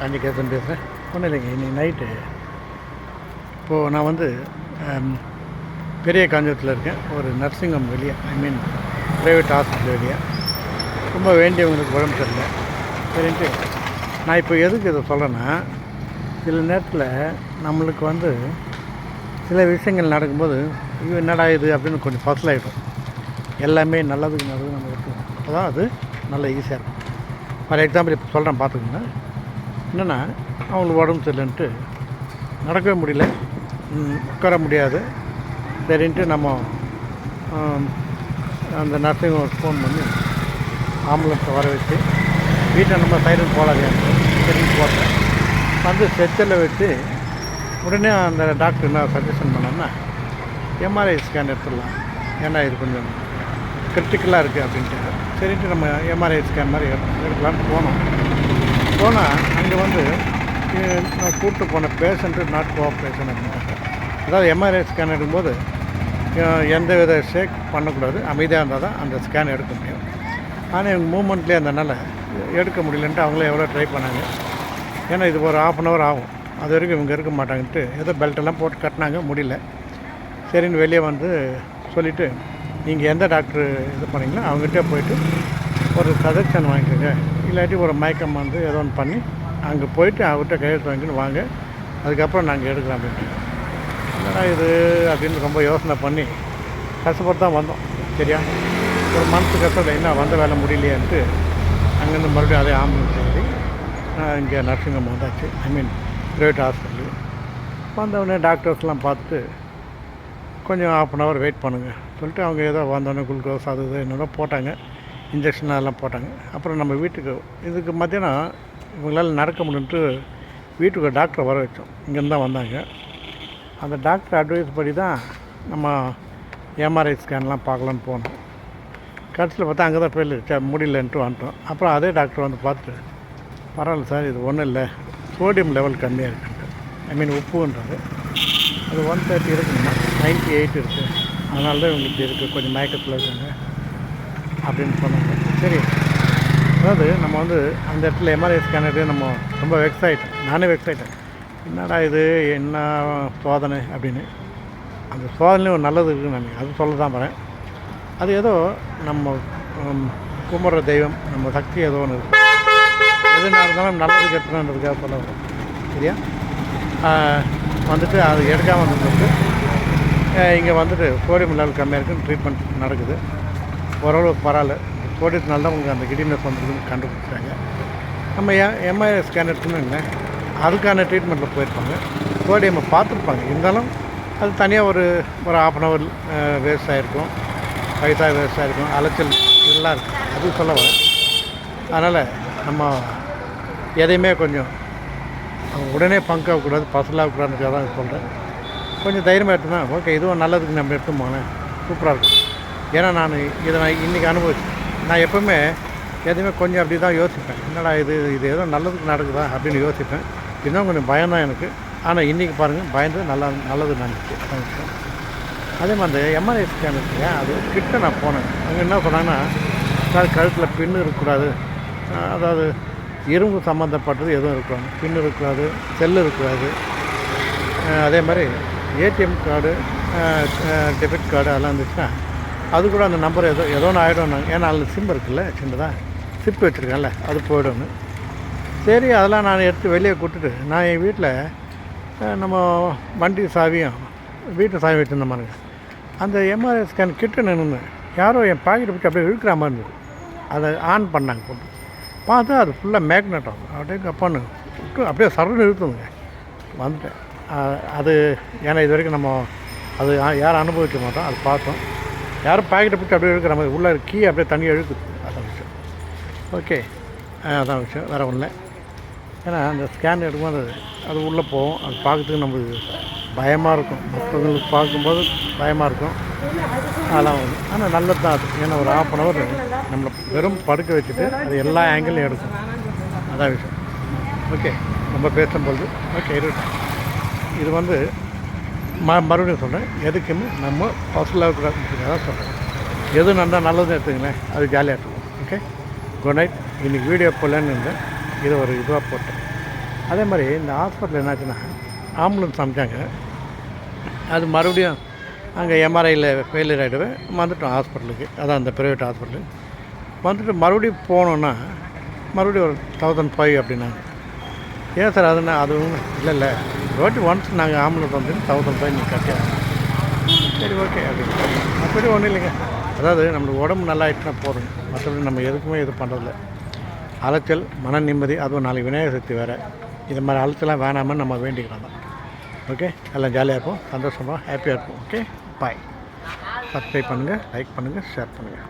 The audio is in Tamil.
காஞ்சிகேசன் பேசுகிறேன் ஒன்றும் இல்லைங்க இன்றைக்கி நைட்டு இப்போது நான் வந்து பெரிய காஞ்சத்தில் இருக்கேன். ஒரு நர்சிங் ஹோம் வெளியே ஐ மீன் ப்ரைவேட் ஹாஸ்பிட்டல் வெளியே. ரொம்ப வேண்டியவங்களுக்கு உடம்பு சரியில்லை. சரின்ட்டு நான் இப்போ எதுக்கு இதை சொல்கிறேன்னா சில நேரத்தில் நம்மளுக்கு வந்து சில விஷயங்கள் நடக்கும்போது ஐயோ என்னடா இது அப்படின்னு கொஞ்சம் ஃபஸ்ல் ஆகிடும் எல்லாமே நல்லதுக்கு நல்லது நம்ம அப்போ தான் அது நல்ல ஈஸியாக இருக்கும். ஃபார் எக்ஸாம்பிள் இப்போ சொல்கிறேன் பார்த்துக்கோங்க. என்னென்னா அவங்களுக்கு உடம்பு சரியில்லைன்ட்டு நடக்கவே முடியல. உட்கார முடியாது. சரின்ட்டு நம்ம அந்த நர்சிங் ஃபோன் பண்ணி ஆம்புலன்ஸை வர வச்சு வீட்டில் நம்ம சைரன் போடாதேன்ட்டு சரின்னு போட்டேன். வந்து ஸ்ட்ரெச்சரில் வச்சு உடனே அந்த டாக்டர் என்ன சஜஷன் பண்ணோன்னா எம்ஆர்ஐ ஸ்கேன் எடுத்துடலாம். ஏன்னா இது கொஞ்சம் கிரிட்டிக்கலாக இருக்குது அப்படின்ட்டு. சரின்ட்டு நம்ம எம்ஆர்ஐ ஸ்கேன் மாதிரி எடு- எடுக்கலாம்னு போனோம். போனால் அங்கே வந்து நான் கூப்பிட்டு போன பேஷண்ட்டு நாட் கோஆப்ரேஷன் அப்படின்ட்டாங்க அதாவது எம்ஆர்ஐ ஸ்கேன் எடுக்கும்போது எந்த வித ஷேக் பண்ணக்கூடாது. அமைதியாக இருந்தால் தான் அந்த ஸ்கேன் எடுக்க முடியும். ஆனால் இவங்க மூமெண்ட்லேயே இருந்தனால எடுக்க முடியலன்ட்டு அவங்களே எவ்வளோ ட்ரை பண்ணாங்க. ஏன்னா இது ஒரு ஆஃப் அன் ஹவர் ஆகும். அது வரைக்கும் இவங்க இருக்க மாட்டாங்கன்ட்டு ஏதோ பெல்ட்டெல்லாம் போட்டு கட்டினாங்க முடியல. சரின்னு வெளியே வந்து சொல்லிவிட்டு நீங்கள் எந்த டாக்டர் இது பண்ணீங்களோ அவங்ககிட்ட போயிட்டு ஒரு சஜஷன் வாங்கிக்கோங்க. இல்லாட்டி ஒரு மயக்கம் வந்து ஏதோ ஒன்று பண்ணி அங்கே போயிட்டு அவர்கிட்ட கையெழுத்து வாங்கிட்டு வாங்க. அதுக்கப்புறம் நாங்கள் எடுக்கலாம் அப்படின்ட்டு என்னடா இது அப்படின்னு ரொம்ப யோசனை பண்ணி கஷ்டப்பட்டு தான் வந்தோம். சரியா? ஒரு மனசு கஷ்டம் என்ன வந்த வேலை முடியலையேன்ட்டு அங்கேருந்து மறுபடியும் அதே ஆம்புலன்ஸ் ஏறி இங்கே நர்சிங் ஹோம் வந்தாச்சு ஐ மீன் ப்ரைவேட் ஹாஸ்பிட்டல் வந்தவுடனே டாக்டர்ஸ்லாம் பார்த்துட்டு கொஞ்சம் ஆஃப் அன் ஹவர் வெயிட் பண்ணுங்கள் சொல்லிட்டு அவங்க ஏதோ வந்தோடனே குளுக்கோஸ் அது இது என்னென்ன போட்டாங்க. இன்ஜெக்ஷன் அதெல்லாம் போட்டாங்க. அப்புறம் நம்ம வீட்டுக்கு இதுக்கு மத்தியானம் இவங்களால் நடக்க முடியுன்ட்டு வீட்டுக்கு டாக்டரை வர வச்சோம். இங்கேருந்து தான் வந்தாங்க. அந்த டாக்டர் அட்வைஸ் படி தான் நம்ம எம்ஆர்ஐ ஸ்கேன்லாம் பார்க்கலான்னு போனோம். கடைசியில் பார்த்தா அங்கே தான் போயில முடியலன்ட்டு வந்துட்டோம். அப்புறம் அதே டாக்டர் வந்து பார்த்துட்டு பரவாயில்ல சார் இது ஒன்றும் இல்லை. சோடியம் லெவல் கம்மியாக இருக்குன்ட்டு. ஐ மீன் உப்புன்றது அது ஒன் தேர்ட்டி இருக்குங்கண்ணா நைன்ட்டி எயிட் இருக்குது அதனால தான் இவங்களுக்கு இருக்குது கொஞ்சம் மயக்கத்தில் இருக்காங்க. அப்படின்னு சொன்னாங்க. சரி. அதாவது நம்ம வந்து அந்த இடத்துல எம்ஆர்ஐ ஸ்கேன் எடுத்து நம்ம ரொம்ப வெக்ஸ் ஆகிட்டோம் நானே வெக்ஸாயிட்டேன் என்னடா இது? என்ன சோதனை? அப்படின்னு. அந்த சோதனையும் ஒரு நல்லது இருக்குன்னு நினைக்கிறேன். அது சொல்ல தான் போகிறேன் அது ஏதோ நம்ம கும்பிட்ற தெய்வம் நம்ம சக்தி ஏதோ ஒன்று இருக்குது எதுனா இருந்தாலும் நல்லது கெட்டணுன்றதுக்காக சொல்ல வரேன் சரியா? வந்துட்டு அது எடுக்காமல் வந்துட்டு இங்கே வந்துட்டு சோடியம் லெவல் கம்மியாக இருக்குன்னு ட்ரீட்மெண்ட் நடக்குது. ஓரளவுக்கு பரவாயில்ல. போட்டதுனால தான் உங்களுக்கு அந்த கிடினஸ் வந்துருக்குன்னு கண்டுபிடிச்சாங்க. நம்ம எ எம்ஐஆர் ஸ்கேன் எடுத்துன்னு அதுக்கான ட்ரீட்மெண்ட்டில் போயிருப்பாங்க. சோடியமை பார்த்துருப்பாங்க. இருந்தாலும் அது தனியாக ஒரு ஒரு ஆஃப் அன் ஹவர் வேஸ்ட் ஆகிருக்கும் பைசா வேஸ்ட் ஆகிருக்கும் அலைச்சல் இதெல்லாம் இருக்கும் அது சொல்ல வர அதனால் நம்ம எதையுமே கொஞ்சம் உடனே பங்காகக்கூடாது பசலாகக்கூடாதுக்காக தான் சொல்கிறேன் கொஞ்சம் தைரியமாக எடுத்துனா ஓகே இதுவும் நல்லதுக்கு நம்ம எடுத்து சூப்பராக இருக்கும். ஏன்னா நான் இதை நான் இன்றைக்கி அனுபவிச்சேன் நான் எப்போவுமே எதுவுமே கொஞ்சம் அப்படி தான் யோசிப்பேன். என்னடா இது இது ஏதோ நல்லதுக்கு நடக்குதா அப்படின்னு யோசிப்பேன். இன்னும் கொஞ்சம் பயம் தான் எனக்கு. ஆனால் இன்றைக்கி பாருங்கள் பயந்து நல்லா நல்லது நடந்துச்சு. அதே மாதிரி அந்த எம்ஆர்ஐ ஸ்கேன் இருக்கு அது கிட்ட நான் போனேன். அங்கே என்ன சொன்னாங்கன்னா சார் கழுத்தில் பின்னு இருக்கக்கூடாது. அதாவது இரும்பு சம்மந்தப்பட்டது எதுவும் இருக்கக்கூடாது. பின்னு இருக்கக்கூடாது செல்லு இருக்கக்கூடாது. அதே மாதிரி ஏடிஎம் கார்டு டெபிட் கார்டு அதெல்லாம் இருந்துச்சுன்னா அது கூட அந்த நம்பர் ஏதோ ஏதோ ஒன்று ஆகிடும் ஏன்னா அதில் சிம் இருக்குல்ல சின்னதாக சிப் வச்சுருக்கேன்ல அது போய்டும்னு. சரி அதெல்லாம் நான் எடுத்து வெளியே கூட்டுட்டு நான் என் வீட்டில் நம்ம வண்டி சாவியும் வீட்டு சாவி வச்சுருந்த மாதிரி அந்த எம்ஆர்ஐ ஸ்கேன் கிட்ட நின்றுந்தேன் யாரோ என் பாக்கெட் பிடிச்சி அப்படியே இழுக்கிற மாதிரி இருந்தது. அதை ஆன் பண்ணாங்க போட்டு. பார்த்தா அது ஃபுல்லாக மேக்னெட் ஆகும் அப்படியே கப்பானு விட்டு அப்படியே சரண்டு இழுத்துங்க வந்துட்டேன். அது ஏன்னா இது வரைக்கும் நம்ம அது யாரும் அனுபவிக்க மாட்டோம் அது பார்த்தோம். யாரும் பாக்கெட்டை பிடிச்சி அப்படியே இழுக்கிற மாதிரி உள்ளே கீ அப்படியே தண்ணி இழுக்குது அதான் விஷயம். ஓகே அதான் விஷயம். வேறு ஒன்றும் இல்லை. ஏன்னா அந்த ஸ்கேன் எடுக்கும்போது அது உள்ளே போகும். அது பார்க்கறதுக்கு நம்மளுக்கு பயமாக இருக்கும். மற்றவங்களுக்கு பார்க்கும்போது பயமாக இருக்கும். அதெல்லாம் வந்து ஆனால் நல்லது தான் அது. ஏன்னா ஒரு ஆஃப் அன் ஹவர் நம்மளை வெறும் படுக்க வச்சுட்டு அது எல்லா ஆங்கிளும் எடுக்கும். அதான் விஷயம். ஓகே நம்ம பேசும்பொழுது ஓகே இருக்கட்டும் இது வந்து ம மறுபடியும் சொல்கிறேன் எதுக்குமே நம்ம பர்சனலாக கூடாதுன்றதுக்காக தான் சொல்கிறேன் எது நல்லா நல்லதுன்னு எடுத்துங்களேன் அது ஜாலியாக இருக்கும் ஓகே குட் நைட் இன்றைக்கி வீடியோ போடலன்னு இருந்தேன் இதை ஒரு இதுவாக போட்டேன். அதே மாதிரி இந்த ஹாஸ்பிட்டல் என்னாச்சுன்னா ஆம்புலன்ஸ் அமிச்சாங்க அது மறுபடியும் அங்கே எம்ஆர்ஐயில் ஃபெயிலியர் ஆகிடுவேன் வந்துட்டோம் ஹாஸ்பிட்டலுக்கு அதான் அந்த ப்ரைவேட் ஹாஸ்பிட்டலு வந்துட்டு மறுபடியும் போனோன்னா மறுபடியும் ஒரு தௌசண்ட் ஃபைவ் அப்படின்னாங்க. ஏன் சார் அதுனா அதுவும் இல்லை இல்லை. ரோட்டி ஒன்ஸ் நாங்கள் ஆம்புலன்ஸ் வந்து தௌசண்ட் ரூபாய் நீங்கள் கட்டி சரி ஓகே அப்படின்னு. அப்படி ஒன்றும் இல்லைங்க. அதாவது நம்மளுக்கு உடம்பு நல்லா ஆயிடுச்சுன்னா போதும். மற்றபடி நம்ம எதுக்குமே இது பண்ணுறதில்ல அலைச்சல் மன நிம்மதி அதுவும் நாளைக்கு விநாயகர் சக்தி வேறு. இது மாதிரி அலைச்சலாம் வேணாமல் நம்ம வேண்டிக்கலாம் தான். ஓகே எல்லாம் ஜாலியாக இருப்போம். சந்தோஷமாக ஹாப்பியாக இருப்போம். ஓகே பாய் சப்ஸ்கிரைப் பண்ணுங்கள் லைக் பண்ணுங்கள் ஷேர் பண்ணுங்கள்